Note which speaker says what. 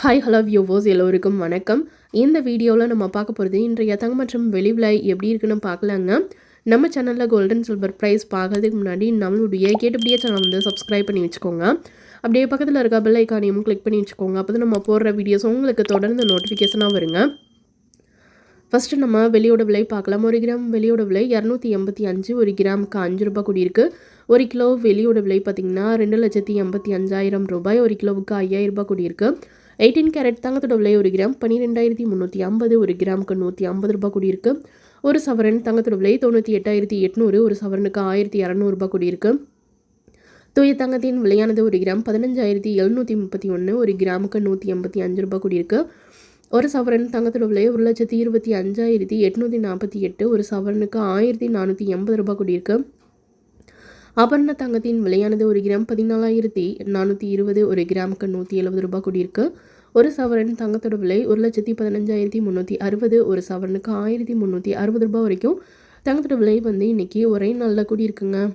Speaker 1: Hi hello வியூவோஸ் எல்லோருக்கும் வணக்கம். இந்த வீடியோவில் நம்ம பார்க்க போகிறது இன்றைய தங்கம் மற்றும் வெளி விலை எப்படி இருக்குன்னு பார்க்கலாங்க. நம்ம சேனலில் கோல்டன் சில்வர் ப்ரைஸ் பார்க்கறதுக்கு முன்னாடி நம்மளுடைய கேட்டுப்படியே சேனல் வந்து சப்ஸ்கிரைப் பண்ணி வச்சுக்கோங்க. அப்படியே பக்கத்தில் இருக்க பெல் ஐக்கானையும் கிளிக் பண்ணி வச்சுக்கோங்க. அப்போ நம்ம போடுற வீடியோஸ் உங்களுக்கு தொடர்ந்து நோட்டிஃபிகேஷனாக வருங்க. ஃபஸ்ட்டு நம்ம வெளியோட விலை பார்க்கலாம். ஒரு கிராம் வெளியோட விலை இரநூத்தி எண்பத்தி அஞ்சு ஒரு கிராமுக்கு அஞ்சு ரூபாய் கூடியிருக்கு. ஒரு கிலோ வெளியோட விலை பார்த்திங்கன்னா ரெண்டு லட்சத்தி எண்பத்தி அஞ்சாயிரம் ரூபாய் ஒரு கிலோவுக்கு ஐயாயிரம் ரூபாய் கூடியிருக்கு. எயிட்டீன் கேரட் தங்கத்தோட விலை ஒரு கிராம் பன்னிரெண்டாயிரத்தி முந்நூற்றி ஐம்பது ஒரு கிராமுக்கு நூற்றி ஐம்பது ரூபாய் கூடியிருக்கு. ஒரு சவரன் தங்கத்தோட விலை தொண்ணூற்றி எட்டாயிரத்தி எட்நூறு ஒரு சவரனுக்கு ஆயிரத்தி இரநூறுபா கூடியிருக்கு. தூய தங்கத்தின் விலையானது ஒரு கிராம் பதினஞ்சாயிரத்தி எழுநூற்றி முப்பத்தி ஒன்று ஒரு கிராமுக்கு நூற்றி எண்பத்தி அஞ்சு ரூபாய் கூடியிருக்கு. ஒரு சவரன் தங்கத்தோட விலை ஒரு லட்சத்தி இருபத்தி அஞ்சாயிரத்தி எட்நூற்றி நாற்பத்தி எட்டு ஒரு சவரனுக்கு ஆயிரத்தி நானூற்றி எண்பது ரூபாய் கூடியிருக்கு. ஆபரண தங்கத்தின் விலையானது ஒரு கிராம் பதினாலாயிரத்தி நானூற்றி இருபது ஒரு கிராமுக்கு நூற்றி எழுபது ரூபாய் கூடியிருக்கு. ஒரு சவரன் தங்கத்தோட விலை ஒரு லட்சத்தி பதினஞ்சாயிரத்தி முந்நூற்றி அறுபது ஒரு சவரனுக்கு ஆயிரத்தி முந்நூற்றி அறுபது ரூபாய் வரைக்கும் தங்கத்தோட விலை வந்து இன்றைக்கி ஒரே நாளில் கூடியிருக்குங்க.